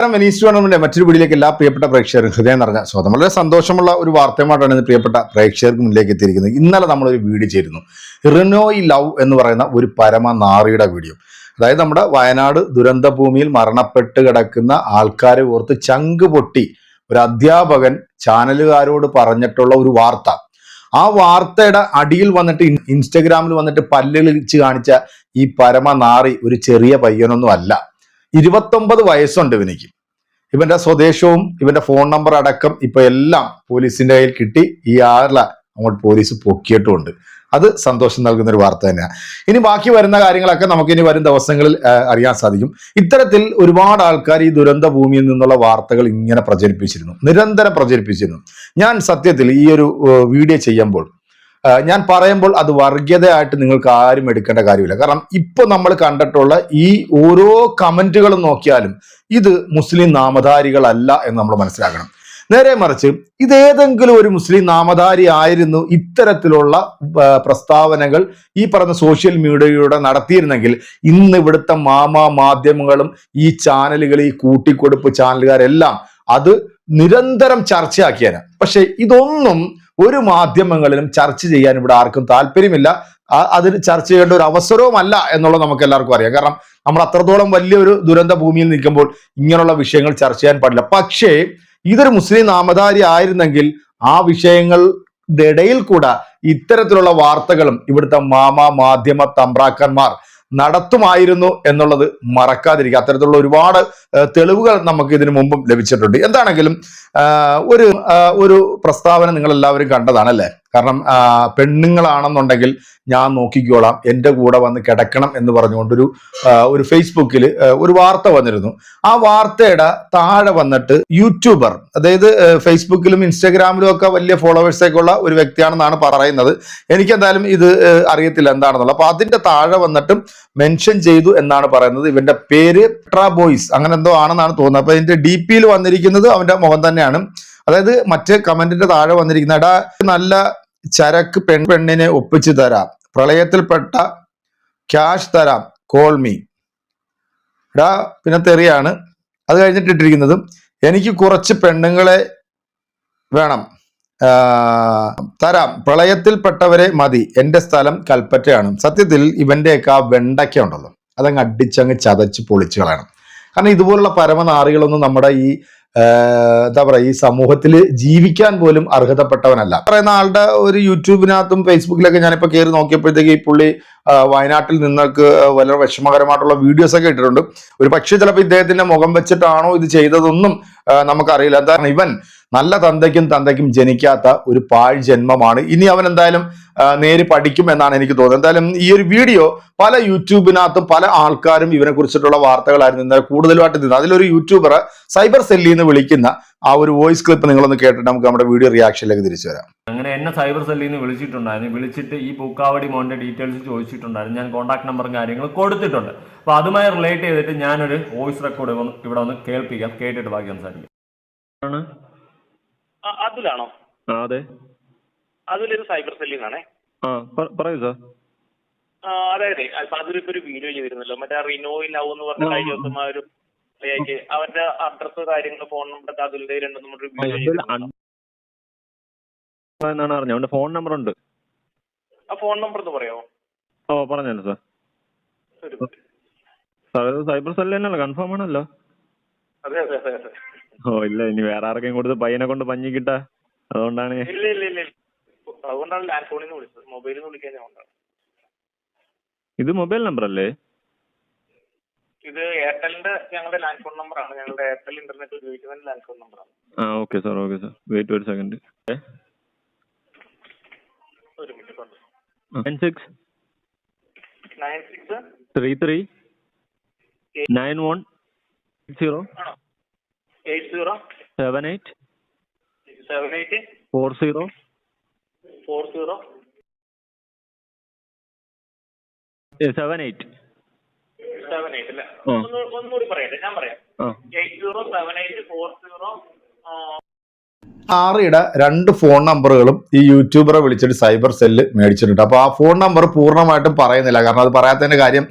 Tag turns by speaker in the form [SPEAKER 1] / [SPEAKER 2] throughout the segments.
[SPEAKER 1] നമസ്കാരം. Venice tournament മറ്റൊരു വീടിലേക്ക് എല്ലാ പ്രിയപ്പെട്ട പ്രേക്ഷകർക്കും ഹൃദയം നിറഞ്ഞ സ്വാഗതം. വളരെ സന്തോഷമുള്ള ഒരു വാർത്തയുമായിട്ടാണ് ഇന്ന് പ്രിയപ്പെട്ട പ്രേക്ഷകർക്ക് മുന്നിലേക്ക് എത്തിയിരിക്കുന്നത്. ഇന്നലെ നമ്മളൊരു വീഡിയോ ചേരുന്നു റിനോയ് ലവ് എന്ന് പറയുന്ന ഒരു പരമ നാറിയുടെ വീഡിയോ. അതായത് നമ്മുടെ വയനാട് ദുരന്ത ഭൂമിയിൽ മരണപ്പെട്ട് കിടക്കുന്ന ആൾക്കാരെ ഓർത്ത് ചങ്ക് പൊട്ടി ഒരു അധ്യാപകൻ ചാനലുകാരോട് പറഞ്ഞിട്ടുള്ള ഒരു വാർത്ത. ആ വാർത്തയുടെ അടിയിൽ വന്നിട്ട് ഇൻ- ഇൻസ്റ്റഗ്രാമിൽ വന്നിട്ട് പല്ലിളിച്ച് കാണിച്ച ഈ പരമ നാറി ഒരു ചെറിയ പയ്യനൊന്നും അല്ല. ഇരുപത്തൊമ്പത് വയസ്സുണ്ട് ഇവനിക്ക്. ഇവന്റെ സ്വദേശവും ഇവന്റെ ഫോൺ നമ്പർ അടക്കം ഇപ്പൊ എല്ലാം പോലീസിന്റെ കയ്യിൽ കിട്ടി. ഈ ആറില അങ്ങോട്ട് പോലീസ് പൊക്കിയിട്ടുമുണ്ട്. അത് സന്തോഷം നൽകുന്ന ഒരു വാർത്ത തന്നെയാണ്. ഇനി ബാക്കി വരുന്ന കാര്യങ്ങളൊക്കെ നമുക്ക് ഇനി വരും ദിവസങ്ങളിൽ അറിയാൻ സാധിക്കും. ഇത്തരത്തിൽ ഒരുപാട് ആൾക്കാർ ഈ ദുരന്ത ഭൂമിയിൽ നിന്നുള്ള വാർത്തകൾ ഇങ്ങനെ പ്രചരിപ്പിച്ചിരുന്നു. നിരന്തരം പ്രചരിപ്പിച്ചിരുന്നു. ഞാൻ സത്യത്തിൽ ഈ ഒരു വീഡിയോ ചെയ്യുമ്പോൾ ഞാൻ പറയുമ്പോൾ അത് വർഗീയതയായിട്ട് നിങ്ങൾക്ക് ആരും എടുക്കേണ്ട കാര്യമില്ല. കാരണം ഇപ്പൊ നമ്മൾ കണ്ടിട്ടുള്ള ഈ ഓരോ കമന്റുകളും നോക്കിയാലും ഇത് മുസ്ലിം നാമധാരികളല്ല എന്ന് നമ്മൾ മനസ്സിലാക്കണം. നേരെ മറിച്ച് ഇതേതെങ്കിലും ഒരു മുസ്ലിം നാമധാരി ആയിരുന്നു ഇത്തരത്തിലുള്ള പ്രസ്താവനകൾ ഈ പറഞ്ഞ സോഷ്യൽ മീഡിയയിലൂടെ നടത്തിയിരുന്നെങ്കിൽ ഇന്ന് ഇവിടുത്തെ മാമാ മാധ്യമങ്ങളും ഈ ചാനലുകൾ ഈ കൂട്ടിക്കൊടുപ്പ് ചാനലുകാരെല്ലാം അത് നിരന്തരം ചർച്ചയാക്കിയാണ് പക്ഷെ ഇതൊന്നും ഒരു മാധ്യമങ്ങളിലും ചർച്ച ചെയ്യാൻ ഇവിടെ ആർക്കും താല്പര്യമില്ല. അതിന് ചർച്ച ചെയ്യേണ്ട ഒരു അവസരവുമല്ല എന്നുള്ളത് നമുക്ക് എല്ലാവർക്കും അറിയാം. കാരണം നമ്മൾ അത്രത്തോളം വലിയൊരു ദുരന്ത ഭൂമിയിൽ നിൽക്കുമ്പോൾ ഇങ്ങനെയുള്ള വിഷയങ്ങൾ ചർച്ച ചെയ്യാൻ പാടില്ല. പക്ഷേ ഇതൊരു മുസ്ലിം നാമധാരി ആയിരുന്നെങ്കിൽ ആ വിഷയങ്ങൾ ഇടയിൽ കൂടെ ഇത്തരത്തിലുള്ള വാർത്തകളും ഇവിടുത്തെ മാമ മാധ്യമ തമ്പ്രാക്കന്മാർ നടത്തുമായിരുന്നു എന്നുള്ളത് മറക്കാതിരിക്കുക. അത്തരത്തിലുള്ള ഒരുപാട് തെളിവുകൾ നമുക്ക് ഇതിനു മുമ്പും ലഭിച്ചിട്ടുണ്ട്. എന്താണെങ്കിലും ഒരു ഒരു പ്രസ്താവന നിങ്ങൾ എല്ലാവരും കണ്ടതാണ് അല്ലേ? കാരണം പെണ്ണുങ്ങളാണെന്നുണ്ടെങ്കിൽ ഞാൻ നോക്കിക്കോളാം എന്റെ കൂടെ വന്ന് കിടക്കണം എന്ന് പറഞ്ഞുകൊണ്ടൊരു ഒരു ഫേസ്ബുക്കിൽ ഒരു വാർത്ത വന്നിരുന്നു. ആ വാർത്തയുടെ താഴെ വന്നിട്ട് യൂട്യൂബർ അതായത് ഫേസ്ബുക്കിലും ഇൻസ്റ്റാഗ്രാമിലും ഒക്കെ വലിയ ഫോളോവേഴ്സൊക്കെ ഉള്ള ഒരു വ്യക്തിയാണെന്നാണ് പറയുന്നത്. എനിക്കെന്തായാലും ഇത് അറിയത്തില്ല എന്താണെന്നുള്ളത്. അപ്പോൾ അതിന്റെ താഴെ വന്നിട്ടും മെൻഷൻ ചെയ്തു എന്നാണ് പറയുന്നത്. ഇവന്റെ പേര് ട്രാ ബോയ്സ് അങ്ങനെ എന്തോ ആണെന്നാണ് തോന്നുന്നത്. അപ്പോൾ ഇതിന്റെ ഡി പിയിൽ വന്നിരിക്കുന്നത് അവന്റെ മുഖം തന്നെയാണ്. അതായത് മറ്റ് കമന്റിന്റെ താഴെ വന്നിരിക്കുന്ന എടാ നല്ല ചരക്ക് പെൺ പെണ്ണിനെ ഒപ്പിച്ചു തരാം. പ്രളയത്തിൽപ്പെട്ട ക്യാഷ് തരാം. കോൾമി ഡാ പിന്നെ തെറിയാണ്. അത് കഴിഞ്ഞിട്ട് ഇട്ടിരിക്കുന്നത് എനിക്ക് കുറച്ച് പെണ്ണുങ്ങളെ വേണം. തരാം. പ്രളയത്തിൽപ്പെട്ടവരെ മതി. എന്റെ സ്ഥലം കൽപ്പറ്റയാണ്. സത്യത്തിൽ ഇവന്റെയൊക്കെ ആ വെണ്ടയ്ക്ക ഉണ്ടല്ലോ. അതങ്ങ് അടിച്ചങ്ങ് ചതച്ച് പൊളിച്ചു കളയണം. കാരണം ഇതുപോലുള്ള പരമനാറികളൊന്നും നമ്മുടെ ഈ എന്താ പറയുക ഈ സമൂഹത്തിൽ ജീവിക്കാൻ പോലും അർഹതപ്പെട്ടവനല്ല. പറയുന്ന ആളുടെ ഒരു യൂട്യൂബിനകത്തും ഫേസ്ബുക്കിലൊക്കെ ഞാനിപ്പോൾ കയറി നോക്കിയപ്പോഴത്തേക്ക് ഈ പുള്ളി വയനാട്ടിൽ നിങ്ങൾക്ക് വളരെ വിഷമകരമായിട്ടുള്ള വീഡിയോസ് ഒക്കെ ഇട്ടിട്ടുണ്ട്. ഒരു പക്ഷേ ചിലപ്പോൾ ഇദ്ദേഹത്തിന്റെ മുഖം വെച്ചിട്ടാണോ ഇത് ചെയ്തതൊന്നും നമുക്കറിയില്ല. എന്താണ് ഇവൻ നല്ല തന്തയ്ക്കും തന്തയ്ക്കും ജനിക്കാത്ത ഒരു പാഴ് ജന്മമാണ്. ഇനി അവൻ എന്തായാലും നേര് പഠിക്കും എന്നാണ് എനിക്ക് തോന്നുന്നത്. എന്തായാലും ഈ ഒരു വീഡിയോ പല യൂട്യൂബിനകത്തും പല ആൾക്കാരും ഇവനെ കുറിച്ചിട്ടുള്ള വാർത്തകളായിരുന്നു ഇന്നലെ കൂടുതലുമായിട്ട് നിന്നത്. അതിലൊരു യൂട്യൂബർ സൈബർ സെല്ലി എന്ന് വിളിക്കുന്ന ആ ഒരു വോയിസ് ക്ലിപ്പ് നിങ്ങളൊന്ന് കേട്ടിട്ട് നമുക്ക് നമ്മുടെ വീഡിയോ റിയാക്ഷനിലേക്ക് തിരിച്ചു വരാം.
[SPEAKER 2] അങ്ങനെ എന്നെ സൈബർ സെല്ലിൽ നിന്ന് വിളിച്ചിട്ടുണ്ടായിരുന്നു. വിളിച്ചിട്ട് ഈ പൂക്കാവടി മോന്റെ ഡീറ്റെയിൽസ് ചോദിച്ചിട്ടുണ്ടായിരുന്നു. ഞാൻ കോൺടാക്ട് നമ്പറും കാര്യങ്ങളും കൊടുത്തിട്ടുണ്ട്. അപ്പോൾ അതുമായി റിലേറ്റ് ചെയ്തിട്ട് ഞാനൊരു വോയിസ് റെക്കോർഡ് ഇവിടെ ഒന്ന് കേൾപ്പിക്കാം. കേട്ടിട്ട് ബാക്കി സംസാരിക്കാം.
[SPEAKER 3] അതിലാണോ?
[SPEAKER 2] അതെ.
[SPEAKER 3] അതുലൊരു സൈബർ സെല്ലിൽ നിന്നാണേ
[SPEAKER 2] പറയൂ സാർ.
[SPEAKER 3] അതായത് അപ്പൊ അതിലിപ്പോ ഒരു വീഡിയോ ചെയ്തിരുന്നല്ലോ മറ്റേ ആ റിനോയി ലവ് എന്ന് പറഞ്ഞ കഴിഞ്ഞ ദിവസം ആ ഒരു അവരുടെ അഡ്രസ് കാര്യങ്ങൾ ഫോൺ നമ്പർ അതിന്റെ കയ്യിലുണ്ടെന്ന് പറഞ്ഞൊരു വീഡിയോ.
[SPEAKER 2] എന്നാണ് അറിഞ്ഞത്? അവന്റെ ഫോൺ നമ്പർ ഉണ്ട്.
[SPEAKER 3] ആ ഫോൺ നമ്പർ ഒന്ന് പറയാമോ?
[SPEAKER 2] ഓ പറഞ്ഞു സാർ.
[SPEAKER 3] ഒരു
[SPEAKER 2] സാർ സൈബർ സെല്ല് തന്നെയല്ലോ കൺഫേം ആണല്ലോ.
[SPEAKER 3] അതെ അതെ അതെ അതെ.
[SPEAKER 2] ഓ ഇല്ല ഇനി വേറെ ആർക്കെങ്കിലും കൊടുത്ത് പയ്യനെ കൊണ്ട് പഞ്ഞി കിട്ടാ. അതുകൊണ്ടാണ്.
[SPEAKER 3] ഇല്ല ഇല്ല ഇല്ല. അതുകൊണ്ടാണ് ലാൻഡ് നിന്ന് വിളിച്ചത്. മൊബൈലിൽ വിളിക്കാൻ ഞാൻ കൊണ്ടാണ്
[SPEAKER 2] ഇത് മൊബൈൽ നമ്പർ അല്ലേ
[SPEAKER 3] ഇത് എയർടെലിന്റെ ഞങ്ങളുടെ ലാൻഡ് ഫോൺ നമ്പറാണ്. ഞങ്ങളുടെ എയർടെൽ ഇന്റർനെറ്റ് ഉപയോഗിക്കുന്ന ലാൻഡ് ഫോൺ നമ്പറാണ്.
[SPEAKER 2] ആ okay sir okay sir. Wait ഒരു സെക്കൻഡ്
[SPEAKER 3] ഒരു minute
[SPEAKER 2] nine six
[SPEAKER 3] nine six
[SPEAKER 2] three three nine one zero
[SPEAKER 3] ആണോ? Eight zero
[SPEAKER 2] seven eight
[SPEAKER 3] seven eight
[SPEAKER 2] four zero
[SPEAKER 3] four zero
[SPEAKER 2] seven eight
[SPEAKER 3] seven eight അല്ലേ? ഒന്നുകൂടി പറയട്ടെ ഞാൻ പറയാം. Eight zero seven eight four zero
[SPEAKER 1] ആറിയുടെ രണ്ട് phone നമ്പറുകളും ഈ യൂട്യൂബറെ വിളിച്ചിട്ട് സൈബർ സെല്ല് മേടിച്ചിട്ടുണ്ട്. അപ്പൊ ആ ഫോൺ നമ്പർ പൂർണമായിട്ടും പറയുന്നില്ല. കാരണം അത് പറയാത്തതിന്റെ കാര്യം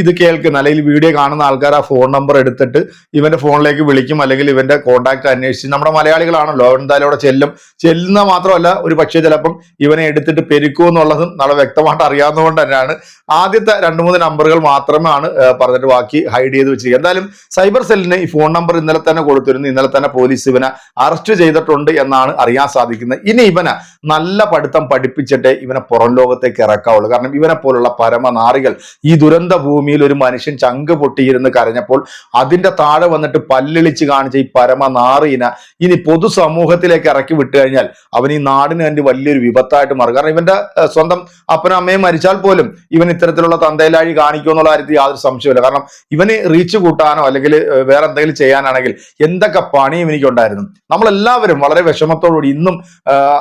[SPEAKER 1] ഇത് കേൾക്കുന്ന അല്ലെങ്കിൽ വീഡിയോ കാണുന്ന ആൾക്കാർ ആ ഫോൺ നമ്പർ എടുത്തിട്ട് ഇവന്റെ ഫോണിലേക്ക് വിളിക്കും. അല്ലെങ്കിൽ ഇവന്റെ കോൺടാക്ട് അന്വേഷിച്ച് നമ്മുടെ മലയാളികളാണല്ലോ എന്തായാലും അവിടെ ചെല്ലും. ചെല്ലുന്ന മാത്രമല്ല ഒരു പക്ഷേ ചിലപ്പം ഇവനെ എടുത്തിട്ട് പെരുക്കും എന്നുള്ളതും നമ്മളെ വ്യക്തമായിട്ട് അറിയാവുന്നതുകൊണ്ട് തന്നെയാണ്. ആദ്യത്തെ രണ്ട് മൂന്ന് നമ്പറുകൾ മാത്രമാണ് പറഞ്ഞിട്ട് ബാക്കി ഹൈഡ് ചെയ്ത് വെച്ചിരിക്കുക എന്തായാലും സൈബർ സെല്ലിന് ഈ ഫോൺ നമ്പർ ഇന്നലെ തന്നെ കൊടുത്തിരുന്നു. ഇന്നലെ തന്നെ പോലീസ് ഇവനെ അറസ്റ്റ് ചെയ്തിട്ടുണ്ട് എന്നാണ് അറിയാൻ സാധിക്കുന്നത്. ഇനി ഇവനെ നല്ല പഠിത്തം പഠിപ്പിച്ചിട്ടേ ഇവനെ പുറം ലോകത്തേക്ക് ഇറക്കാവുള്ളൂ. കാരണം ഇവനെ പോലുള്ള പരമനാറികൾ ഈ ദുരന്ത ഭൂമിയിൽ ഒരു മനുഷ്യൻ ചങ്ക് പൊട്ടിയിരുന്ന് കരഞ്ഞപ്പോൾ അതിന്റെ താഴെ വന്നിട്ട് പല്ലിളിച്ച് കാണിച്ച ഈ പരമനാറിനെ ഇനി പൊതുസമൂഹത്തിലേക്ക് ഇറക്കി വിട്ടു കഴിഞ്ഞാൽ അവൻ ഈ നാടിന് വേണ്ടി വലിയൊരു വിപത്തായിട്ട് മാറും. കാരണം ഇവന്റെ സ്വന്തം അപ്പനും അമ്മയും മരിച്ചാൽ പോലും ഇവൻ ഇത്തരത്തിലുള്ള തന്തയിലാഴി കാണിക്കുമെന്നുള്ള കാര്യത്തിൽ യാതൊരു സംശയമില്ല കാരണം ഇവന് റീച്ച് കൂട്ടാനോ അല്ലെങ്കിൽ വേറെ എന്തെങ്കിലും ചെയ്യാനാണെങ്കിൽ എന്തൊക്കെ പണിയും എനിക്കുണ്ടായിരുന്നു. നമ്മളെല്ലാവരും വളരെ വിഷമത്തോടുകൂടി ഇന്നും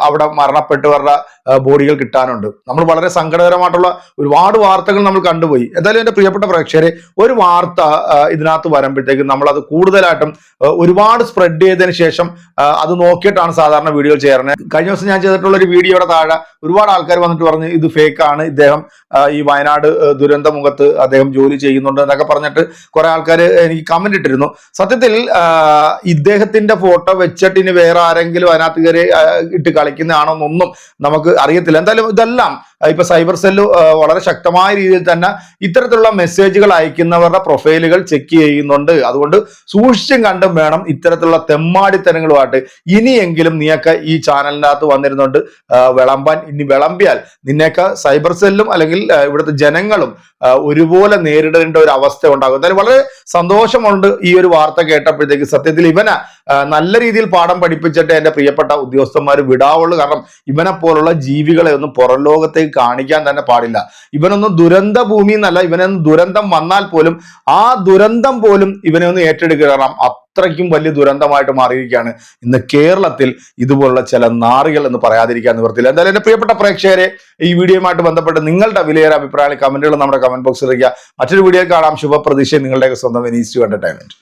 [SPEAKER 1] അവിടെ മരണപ്പെട്ടവരുടെ ബോഡികൾ കിട്ടാനുണ്ട്. നമ്മൾ വളരെ സങ്കടകരമായിട്ടുള്ള ഒരുപാട് വാർത്തകൾ നമ്മൾ കണ്ടുപോയി. എന്തായാലും എന്റെ പ്രിയപ്പെട്ട പ്രേക്ഷകരെ ഒരു വാർത്ത ഇതിനകത്ത് വരുമ്പോഴത്തേക്കും നമ്മളത് കൂടുതലായിട്ടും ഒരുപാട് സ്പ്രെഡ് ചെയ്തതിന് ശേഷം അത് നോക്കിയിട്ടാണ് സാധാരണ വീഡിയോ ചെയ്യാറുണ്ട് കഴിഞ്ഞ ദിവസം ഞാൻ ചെയ്തിട്ടുള്ള ഒരു വീഡിയോയുടെ താഴെ ഒരുപാട് ആൾക്കാർ വന്നിട്ട് പറഞ്ഞു ഇത് ഫേക്ക് ആണ്. ഇദ്ദേഹം ഈ വയനാട് ദുരന്ത മുഖത്ത് അദ്ദേഹം ജോലി ചെയ്യുന്നുണ്ട് എന്നൊക്കെ പറഞ്ഞിട്ട് കുറെ ആൾക്കാർ എനിക്ക് കമന്റ് ഇട്ടിരുന്നു. സത്യത്തിൽ ഇദ്ദേഹത്തിന്റെ ഫോട്ടോ വെച്ചിട്ട് ഇനി വേറെ ആരെങ്കിലും അതിനകത്ത് കയറി ഇട്ട് കളിക്കുന്നതാണോ എന്നൊന്നും നമുക്ക് അറിയത്തില്ല. എന്തായാലും ഇതെല്ലാം ഇപ്പൊ സൈബർ സെല്ല് വളരെ ശക്തമായ രീതിയിൽ തന്നെ ഇത്തരത്തിലുള്ള മെസ്സേജുകൾ അയക്കുന്നവരുടെ പ്രൊഫൈലുകൾ ചെക്ക് ചെയ്യുന്നുണ്ട്. അതുകൊണ്ട് സൂക്ഷിച്ചും കണ്ടും വേണം ഇത്തരത്തിലുള്ള തെമ്മാടിത്തരങ്ങളുമായിട്ട്. ഇനിയെങ്കിലും നീയൊക്കെ ഈ ചാനലിന്റെ അകത്ത് വന്നിരുന്നുണ്ട് വിളമ്പാൻ. ഇനി വിളമ്പിയാൽ നിന്നെയൊക്കെ സൈബർ സെല്ലും അല്ലെങ്കിൽ ഇവിടുത്തെ ജനങ്ങളും ഒരുപോലെ നേരിടേണ്ട ഒരു അവസ്ഥ ഉണ്ടാകും. എന്തായാലും വളരെ സന്തോഷമുണ്ട് ഈ ഒരു വാർത്ത കേട്ടപ്പോഴത്തേക്ക്. സത്യത്തിൽ ഇവനെ നല്ല രീതിയിൽ പാഠം പഠിപ്പിച്ചിട്ട് എന്റെ പ്രിയപ്പെട്ട ഉദ്യോഗസ്ഥന്മാർ വിടാവുള്ളൂ. കാരണം ഇവനെ പോലുള്ള ജീവികളെ ഒന്നും പുറം ലോകത്തേക്ക് കാണിക്കാൻ തന്നെ പാടില്ല. ഇവനൊന്നും ദുരന്ത ഭൂമി എന്നല്ല ഇവനൊന്നും ദുരന്തം വന്നാൽ പോലും ആ ദുരന്തം പോലും ഇവനെ ഒന്ന് ഏറ്റെടുക്കണം അത്രയ്ക്കും വലിയ ദുരന്തമായിട്ട് മാറിയിരിക്കുകയാണ് ഇന്ന് കേരളത്തിൽ ഇതുപോലുള്ള ചില നാറികൾ എന്ന് പറയാതിരിക്കാൻ നിവർത്തില്ല എന്തായാലും എന്റെ പ്രിയപ്പെട്ട പ്രേക്ഷകരെ ഈ വീഡിയോയുമായിട്ട് ബന്ധപ്പെട്ട് നിങ്ങളുടെ വിലയേറെ അഭിപ്രായങ്ങൾ കമന്റുകൾ നമ്മുടെ കമന്റ് ബോക്സിൽ ഇരിക്കുക മറ്റൊരു വീഡിയോ കാണാം. ശുഭപ്രതീക്ഷ നിങ്ങളുടെയൊക്കെ സ്വന്തം വെനീസ് ടു